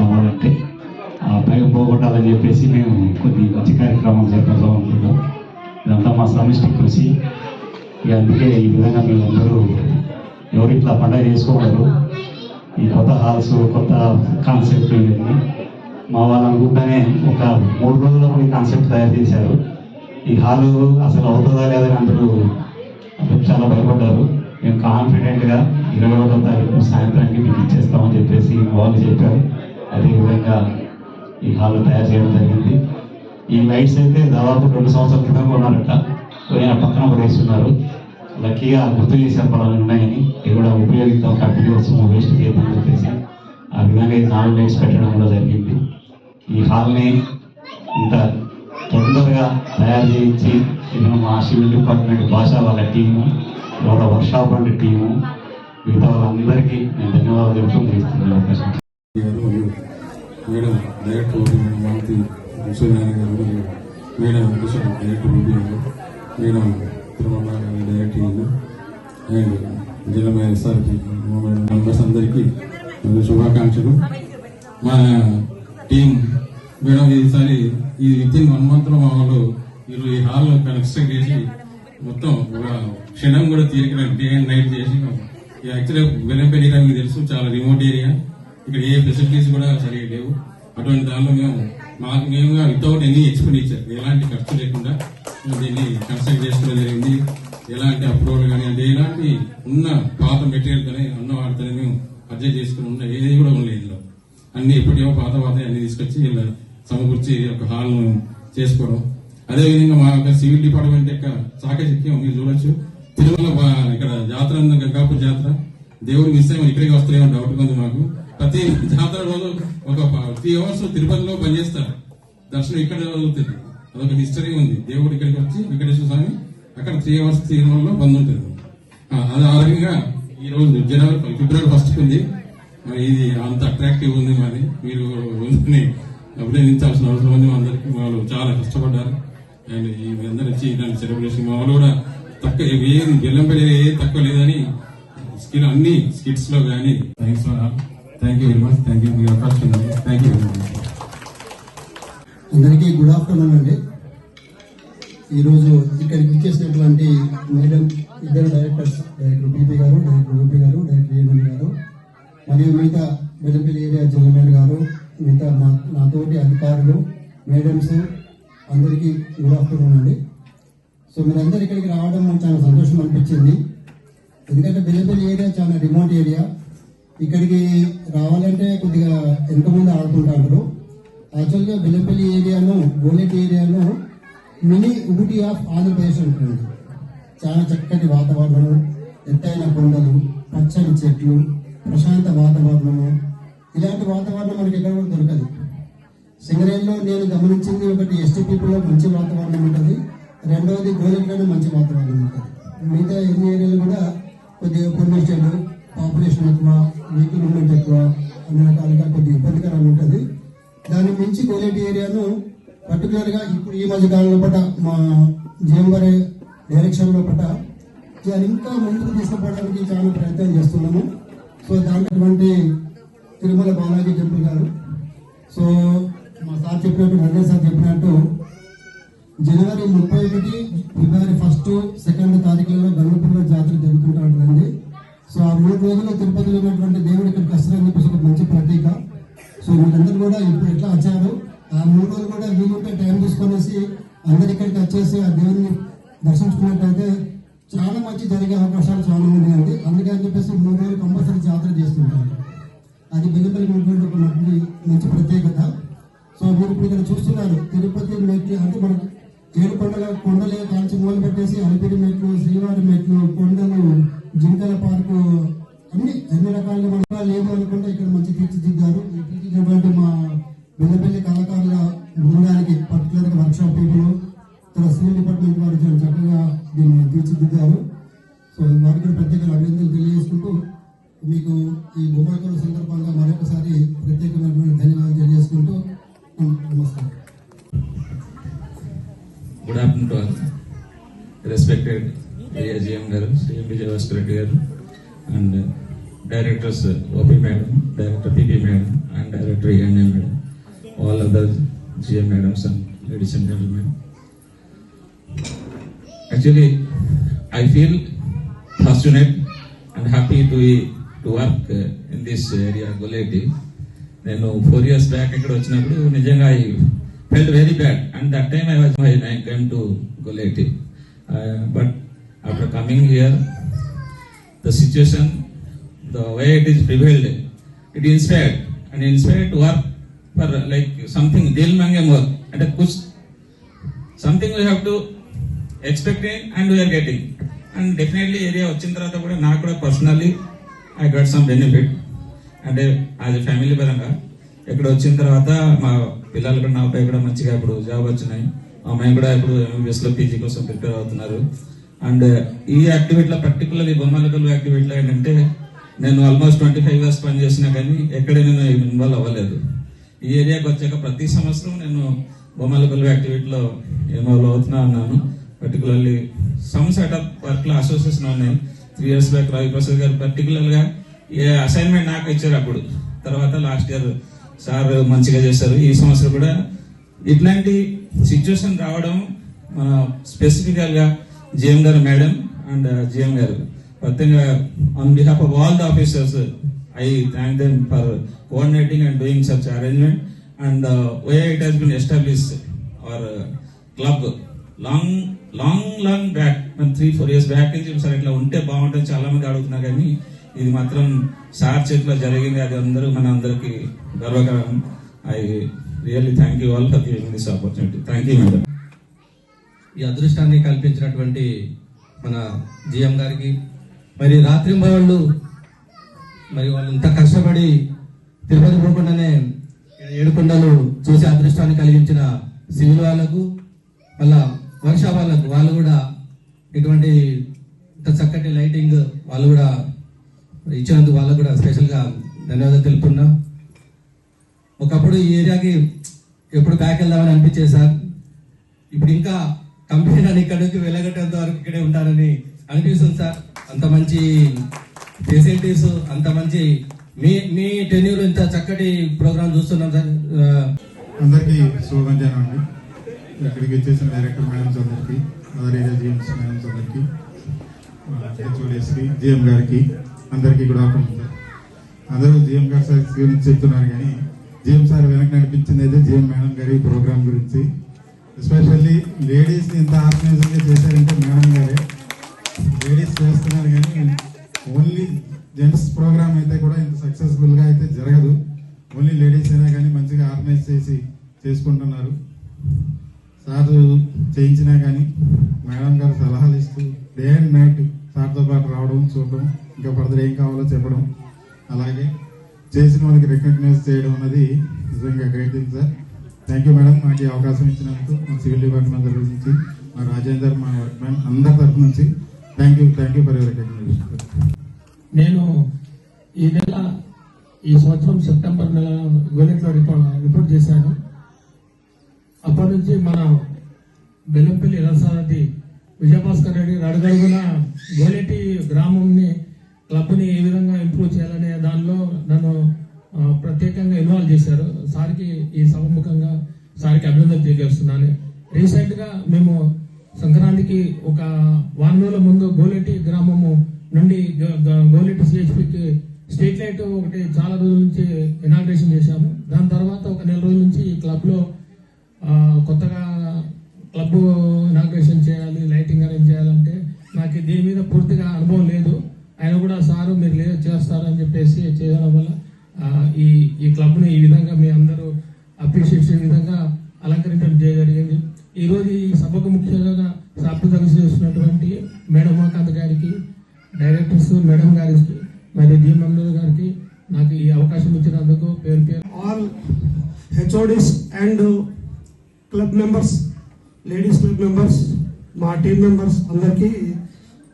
కావాలంటే ఆ భయం పోగొట్టాలని చెప్పేసి మేము కొన్ని మంచి కార్యక్రమాలు చేపడదాం ఉంటున్నాం. ఇదంతా మా సమిష్టి కృషి. ఇక అందుకే ఈ విధంగా మేము అందరూ ఎవరు ఇట్లా పండగ చేసుకోగలరు ఈ కొత్త హాల్స్ కొత్త కాన్సెప్ట్ ఇవన్నీ. మా వాళ్ళు అనుకుంటానే ఒక మూడు రోజుల్లో ఈ కాన్సెప్ట్ తయారు చేశారు. ఈ హాలు అసలు అవుతుందా లేదని అందరూ అందరూ చాలా భయపడ్డారు. మేము కాన్ఫిడెంట్గా ఇరవై ఒకటో తారీఖు సాయంత్రానికి మీకు ఇచ్చేస్తామని చెప్పేసి మా వాళ్ళు చెప్పారు. అదేవిధంగా ఈ హాల్ తయారు చేయడం జరిగింది. ఈ లైట్స్ అయితే దాదాపు రెండు సంవత్సరాల క్రితం కొన్నారట. కొని ఆ పక్కన పడేస్తున్నారు లక్కీగా గుర్తు చేశారు పలానా ఉన్నాయని ఇవి కూడా ఉపయోగిద్దాం కంపెనీ వస్తుంది వేస్ట్ చేయదని చెప్పేసి ఆ విధంగా ఈ నాలుగు లైట్స్ పెట్టడం కూడా జరిగింది. ఈ హాల్ని ఇంత తొందరగా తయారు చేయించి మా సివిల్ డిపార్ట్మెంట్ భాష వాళ్ళ టీము వాళ్ళ వర్క్షాప్ వంటి టీము మిగతా వాళ్ళందరికీ నేను ధన్యవాదాలు చెప్తూ ముగిస్తున్నాను. అవకాశం గారు మేడం డైరెక్టర్ మాలతి విశ్వనారాయణ గారు మేడం వెంకటేశ్వర డైరెక్టర్ రూపీ గారు మేడం తిరుమల డైరెక్టర్ గారు అండ్ జిల్లా ఎస్ఆర్పి మెంబర్స్ అందరికీ శుభాకాంక్షలు. మా టీం మేడం ఈసారి ఈ విత్ ఇన్ వన్ మంత్లో మా వాళ్ళు వీళ్ళు ఈ హాల్ కన్స్ట్రక్ట్ చేసి మొత్తం ఒక క్షణం కూడా తీరిక డే అండ్ నైట్ చేసి యాక్చువల్గా వెలంపల్లి ఏరియా మీకు తెలుసు చాలా రిమోట్ ఏరియా. ఇక్కడ ఏ ఫెసిలిటీస్ కూడా సరిగా లేవు. అటువంటి దానిలో మేము మాకు మేముగా వితౌట్ ఎనీ ఎక్స్పెండిచర్ ఎలాంటి ఖర్చు లేకుండా దీన్ని కన్స్ట్రక్ట్ చేసుకోవడం జరిగింది. ఎలాంటి అప్రూవల్ కానీ అంటే ఎలాంటి ఉన్న పాత మెటీరియల్తోనే ఉన్న వాటితోనే మేము అడ్జస్ట్ చేసుకుని ఉన్న ఏది కూడా ఉండలేదు ఇందులో. అన్ని ఎప్పటివో పాత పాత అన్ని తీసుకొచ్చి ఇలా సమకూర్చి ఒక హాల్ను చేసుకోవడం. అదేవిధంగా మా యొక్క సివిల్ డిపార్ట్మెంట్ యొక్క చాకచక్యం మీరు చూడొచ్చు. తిరుమల ఇక్కడ జాతర గంగాపూర్ జాతర. దేవుడు మిస్ అయ్యి ఇక్కడికి వస్తారేమో డౌట్ ఉంది మాకు. ప్రతి జాతర రోజు ఒక త్రీ అవర్స్ తిరుపతిలో పనిచేస్తారు. దర్శనం ఇక్కడ జరుగుతుంది. అదొక హిస్టరీ ఉంది. దేవుడు ఇక్కడికి వచ్చి వెంకటేశ్వర స్వామి అక్కడ త్రీ అవర్స్ తిరుమలలో బంద్ ఉంటుంది అది ఆ రకంగా ఈ రోజు జనవరి ఫిబ్రవరి ఫస్ట్ ఉంది మరి ఇది అంత అట్రాక్టివ్ ఉంది మరి మీరు ఉందని అభినందించాల్సిన అవసరం ఉంది. మా అందరికి వాళ్ళు చాలా కష్టపడ్డారు. అండ్ ఈ అందరూ వచ్చి ఇలాంటి సెలబ్రేషన్ మా వాళ్ళు కూడా తక్కువ ఏది బెల్లం ఏది తక్కువ లేదని స్కిల్ అన్ని స్కిట్స్లో కానీ. Thanks thank you very much thank you మీ అవకాశం థ్యాంక్ యూ వెరీ మచ్ అందరికీ గుడ్ ఆఫ్టర్నూన్ అండి. ఈరోజు ఇక్కడికి ఇచ్చేసినటువంటి మేడం ఇద్దరు డైరెక్టర్స్ డైరెక్టర్ బీపీ గారు డైరెక్టర్ రూపీ గారు డైరెక్టర్ ఏమన్ గారు మరియు మిగతా బెల్లంపల్లి ఏరియా జనరల్ గారు మిగతా మా నాతోటి అధికారులు మేడమ్స్ అందరికీ గుడ్ ఆఫ్టర్నూన్ అండి. సో మీరందరూ ఇక్కడికి రావడం నాకు చాలా సంతోషం అనిపించింది. ఎందుకంటే బెల్లంపల్లి ఏరియా చాలా రిమోట్ ఏరియా. ఇక్కడికి రావాలంటే కొద్దిగా ఎంతమంది ముందు ఆడుకుంటారు. యాక్చువల్గా బెల్లంపల్లి ఏరియాను గోలెట్ ఏరియాను మినీ ఊటీ ఆఫ్ ఆంధ్రప్రదేశ్ ఉంటుంది. చాలా చక్కటి వాతావరణం ఎత్తైన కొండలు పచ్చని చెట్లు ప్రశాంత వాతావరణము. ఇలాంటి వాతావరణం మనకి ఎక్కడ కూడా దొరకదు. సింగరేణిలో నేను గమనించింది ఒకటి ఎస్టీ పీపుల్లో మంచి వాతావరణం ఉంటుంది. రెండవది గోలెట్లోనే మంచి వాతావరణం ఉంటుంది. మిగతా ఎన్ని ఏరియాలు కూడా కొద్దిగా పొల్యూషన్ పాపులేషన్ ఎక్కువ వెహికల్ మూమెంట్ ఎక్కువ అన్ని రకాలుగా కొద్దిగా ఇబ్బందికరంగా ఉంటుంది. దాన్ని మించి కోలేటి ఏరియాను పర్టికులర్గా ఇప్పుడు ఈ మధ్య కాలంలో పట మా జేంబరే డైరెక్షన్లో పట దాన్ని ఇంకా ముందుకు తీసుకుపోవడానికి చాలా ప్రయత్నం చేస్తున్నాము. సో దాంట్లో తిరుమల బాలాజీ టెంపుల్ గారు సో మా సార్ చెప్పినట్టు రంగన్ సార్ చెప్పినట్టు జనవరి ముప్పై ఒకటి ఫిబ్రవరి ఫస్ట్ సెకండ్ తారీఖులలో గణపతిలో జాతర జరుగుతుంటా ఉంటుందండి సో ఆ మూడు రోజులు తిరుపతిలో ఉన్నటువంటి దేవుడు ఇక్కడికి వస్తారని చెప్పేసి ఒక మంచి ప్రతీక. సో వీళ్ళందరూ కూడా ఇప్పుడు ఎట్లా వచ్చారు? ఆ మూడు రోజులు కూడా వీలుంటే టైం తీసుకొనేసి అందరు ఇక్కడికి వచ్చేసి ఆ దేవుడిని దర్శించుకున్నట్టయితే చాలా మంచి జరిగే అవకాశాలు చాలా ఉన్నాయండి. అందుకని చెప్పేసి మూడు రోజులు కంపల్సరీ జాతర చేస్తుంటారు. అది బెల్లిపల్లికి ఉన్నటువంటి ఒక మంచి- మంచి ప్రత్యేకత. సో మీరు ఇప్పుడు ఇక్కడ చూస్తున్నారు తిరుపతి మెట్లు అంటే మనకు ఏడు కొండల కొండలే కాల్చి మొదలు పెట్టేసి అలిపిరి మెట్లు శ్రీవారి మెట్లు కొండలు జింకల పార్కు అన్ని అన్ని రకాలుగా మనకు లేదు అనుకుంటే ఇక్కడ మంచి తీర్చిదిద్దారు. ఈ తీర్చిదిద్దినటువంటి మా బెల్లపల్లి కళాకారుల బృందానికి పర్టికులర్గా వర్క్ షాప్ పీపుల్ తర్వాత సివిల్ డిపార్ట్మెంట్ వారు చక్కగా దీన్ని తీర్చిదిద్దారు. సో వారికి ప్రత్యేక అభినందనలు తెలియజేసుకుంటూ మీకు రెస్పెక్టెడ్ ఏరియా జిఎం గారు శ్రీ విజయభాస్కర్ రెడ్డి గారు and directors OP madam director PP madam and director N the GM madams and ladies and gentlemen. Actually, I feel fortunate and happy to to work uh, in this area, Goleti. నేను four years back ఇక్కడ వచ్చినప్పుడు నిజంగా I felt very bad and that time I was my I come to Goleti but after coming here the situation the way it is prevailed it inspired and inspired work for like something deal మంగే work అంటే కుచ్ something we have to expecting and we are getting and definitely area వచ్చిన తర్వాత కూడా నాకు కూడా personally I got some benefit అంటే అది family పరంగా ఇక్కడ వచ్చిన తర్వాత మా పిల్లలు కూడా నా అబ్బాయి కూడా మంచిగా ఇప్పుడు జాబ్ వచ్చినాయి. మా అమ్మాయి కూడా ఇప్పుడు ఎంబీబీఎస్లో పీజీ కోసం ప్రిపేర్ అవుతున్నారు. అండ్ ఈ యాక్టివిటీలో ఈ బొమ్మలకల్ యాక్టివిటీలో ఏంటంటే నేను ఆల్మోస్ట్ ట్వంటీ ఫైవ్ ఇయర్స్ పని చేసినా కానీ ఎక్కడ నేను ఇన్వాల్వ్ అవ్వలేదు. ఈ ఏరియాకి వచ్చాక ప్రతి సంవత్సరం నేను బొమ్మలకల్ యాక్టివిటీలో ఇన్వాల్వ్ అవుతున్నా ఉన్నాను. పర్టికులర్లీ సమ్ సెటప్ ఆఫ్ వర్క్లో అసోసియేషన్ ఉన్నాయి. Three years back Ravi Prasad గారు పర్టికులర్గా ఏ అసైన్మెంట్ నాకు ఇచ్చారు అప్పుడు. తర్వాత లాస్ట్ ఇయర్ సార్ మంచిగా చేశారు. ఈ సంవత్సరం కూడా ఇట్లాంటి సిచ్యువేషన్ రావడం మన జిఎం గారు మేడం అండ్ uh, జిఎం గారు. ప్రత్యేకంగా on behalf of all the officers I thank them for coordinating and doing such arrangement and way it has been establish our club long long long back three four years back నుంచి sir ఇట్లా ఉంటే బాగుంటుంది చాలా మంది అడుగుతున్నారు. కానీ ఇది మాత్రం సార్ చేతిలో జరిగింది. అది అందరూ మన అందరికి గర్వకారం I really thank you all for giving this opportunity thank you madam ఈ అదృష్టాన్ని కల్పించినటువంటి మన జిఎం గారికి మరి రాత్రి వాళ్ళు మరి వాళ్ళు ఇంత కష్టపడి తిరుపతి పోకుండానే ఏడుకొండలు చూసే అదృష్టాన్ని కలిగించిన సివిల్ వాళ్ళకు మళ్ళా వర్క్షాప్ వాళ్ళకు వాళ్ళు కూడా ఇటువంటి ఇంత చక్కటి లైటింగ్ వాళ్ళు కూడా ఇచ్చినందుకు వాళ్ళకు కూడా స్పెషల్గా ధన్యవాదాలు తెలుపుతున్నా. ఒకప్పుడు ఈ ఏరియాకి ఎప్పుడు బ్యాక్ వెళ్దామని అనిపించేది సార్. ఇప్పుడు ఇంకా కంపెనీ నన్ను ఇక్కడ నుంచి వెళ్ళగట్టేంత వరకు ఇక్కడే ఉంటానని అనిపిస్తుంది సార్. అంత మంచి ఫెసిలిటీస్ అంత మంచి మీ మీ టెన్యూర్ ఇంత చక్కటి ప్రోగ్రామ్ చూస్తున్నాం సార్. అందరికీ శుభమధ్యాహ్నం అండి. ఇక్కడికి వచ్చేసిన డైరెక్టర్ మేడమ్స్ అందరికీ అదర్ ఏరియా జిఎంస్ మేడమ్స్ అందరికీ హెచ్ఓడిఎస్కి జిఎం గారికి అందరికీ గుడ్ ఆఫ్టర్నూన్ సార్ అందరూ జిఎం గారు సార్ గురించి చెప్తున్నారు కానీ జిఎం సార్ వెనక్కి నడిపించింది అయితే జిఎం మేడం గారి ప్రోగ్రామ్ గురించి ఎస్పెషల్లీ లేడీస్ని ఇంత ఆర్గనైజింగ్గా చేశారంటే మేడం గారే. లేడీస్ చేస్తున్నారు కానీ ఓన్లీ జెంట్స్ ప్రోగ్రామ్ అయితే కూడా ఇంత సక్సెస్ఫుల్గా అయితే జరగదు. ఓన్లీ లేడీస్ అయినా కానీ మంచిగా ఆర్గనైజ్ చేసి చేసుకుంటున్నారు. సార్ చేయించినా కానీ మేడం గారు సలహాలు ఇస్తూ డే అండ్ నైట్ సార్తో పాటు రావడం చూడడం ఇంకా ఫర్దర్ ఏం కావాలో చెప్పడం. అలాగే చేసిన వాళ్ళకి రికగ్నైజ్ చేయడం అన్నది నిజంగా great thing sir thank you madam మాకు ఈ అవకాశం ఇచ్చినందుకు మా సివిల్ డిపార్ట్మెంట్ తరఫు నుంచి మా రాజేందర్ మా వర్క్ మ్యాన్ అందరి తరఫు నుంచి thank you thank you for your recognition నేను ఈ నెల ఈ సంవత్సరం సెప్టెంబర్ నెల గోలెట్లో రిపోర్ట్ రిపోర్ట్ చేశాను. అప్పటి నుంచి మన బెల్లంపల్లి రసాది విజయభాస్కర్ రెడ్డి అడుగడుగున గోలెటి గ్రామంని క్లబ్ని ఏ విధంగా ఇంప్రూవ్ చేయాలనే దానిలో నన్ను ప్రత్యేకంగా ఇన్వాల్వ్ చేశారు. సార్కి ఈ సభముఖంగా సార్కి అభినందన తెలియజేస్తున్నాను. రీసెంట్గా మేము సంక్రాంతికి ఒక వారం రోజుల ముందు గోలెటి గ్రామము నుండి గ- గ- గోలెటి సిహెచ్పికి స్ట్రీట్ లైట్ ఒకటి చాలా రోజుల నుంచి ఇనాగ్రేషన్ చేశాము. దాని తర్వాత ఒక నెల రోజుల నుంచి ఈ క్లబ్లో కొత్తగా క్లబ్ ఇనాగ్రేషన్ చేయాలి లైటింగ్ అరేంజ్ చేయాలంటే నాకు దీని మీద పూర్తిగా అనుభవం లేదు. ఆయన కూడా సారు మీరు లేదు చేస్తారని చెప్పేసి చేయడం వల్ల ఈ ఈ క్లబ్ని ఈ విధంగా మీ అందరూ అప్రిషియేట్ చేసే విధంగా అలంకరించడం చేయగలిగింది ఈరోజు ఈ సభకు ముఖ్యంగా సభ్యుతంగా చేస్తున్నటువంటి మేడం ఉమాకాంత్ గారికి డైరెక్టర్స్ మేడం గారికి మరి జీ మండల్ గారికి నాకు ఈ అవకాశం ఇచ్చినందుకు పేరు పేరు. All HODs and club members ladies club members మా టీం మెంబర్స్ అందరికీ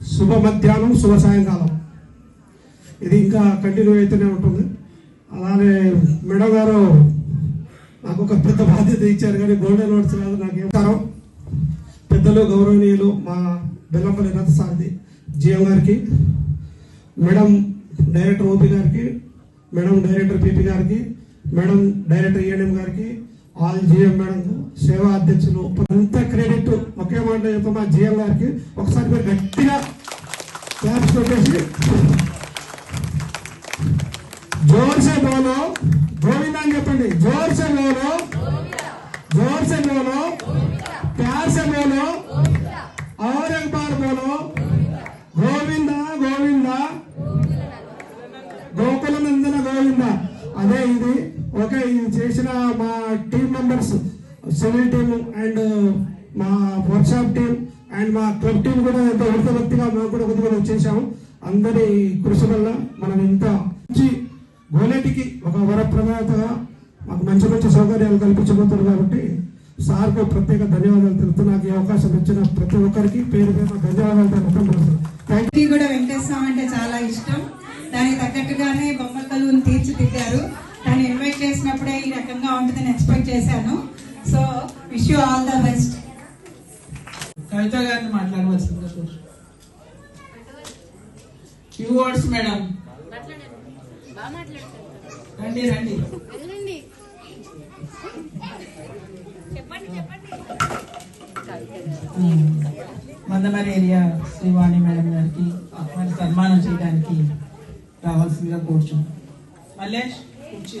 శుభ మధ్యాహ్నం శుభ సాయంకాలం. ఇది ఇంకా కంటిన్యూ అయితేనే ఉంటుంది. అలానే మేడం గారు నాకు ఒక పెద్ద బాధ్యత ఇచ్చారు కానీ గోల్డ్ అవార్డ్స్ రాదు నాకు పెద్దలు గౌరవనీయులు మా బెల్లంపల్లి రథసారథి జిఎం గారికి మేడం డైరెక్టర్ ఓపీ గారికి మేడం డైరెక్టర్ పిపి గారికి మేడం డైరెక్టర్ ఈఎన్ఎం గారికి ఆల్ జిఎం మేడం సేవా అధ్యక్షులు అంత క్రెడిట్ ఒకే మాట చెప్తా మా జిఎం గారికి ఒకసారి మీరు గట్టిగా క్లాప్స్ కొట్టేసి జోర్సే బోలో. గోవింద అని చెప్పండి. జోర్సే బోలో. జోర్సే బోలో. ప్యార్సే బోలో. ఔరంగబాద్ బోలో. గోవింద గోవింద. గోకుల నందన గోవింద. అదే ఇది. ఓకే ఇది చేసిన మా team members civil team and మా వర్క్షాప్ టీం అండ్ మా క్లబ్ టీం కూడా ఎంతో ఉడత మేము కూడా కొద్దిగా వచ్చేసాము అందరి కృషి వల్ల మనం ఇంత గోలేటికి ఒక వరప్రదాతగా మాకు మంచి మంచి సౌకర్యాలు కల్పించబోతున్నారు కాబట్టి సార్కు ప్రత్యేక ధన్యవాదాలు తెలుపుతూ నాకు ఈ అవకాశం ఇచ్చిన ప్రతి ఒక్కరికి పేరు పేరు ధన్యవాదాలు తెలుపుతున్నాను కూడా వెంకటేశ్వర అంటే చాలా ఇష్టం. దానికి తగ్గట్టుగానే బొమ్మల కలువుని తీర్చిదిద్దారు. దాన్ని ఇన్వైట్ చేసినప్పుడే ఈ రకంగా ఉంటుందని ఎక్స్పెక్ట్ చేశాను. So wish you all the best Kavitha గారిని మాట్లాడవలసిందిగా కోరు ఫ్యూ వర్డ్స్ మేడం రండి రండి. మందమరి ఏరియా శ్రీవాణి మేడం గారికి మరి సన్మానం చేయడానికి రావాల్సిందిగా కూర్చున్నాం. మల్లేష్ కూర్చో.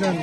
dần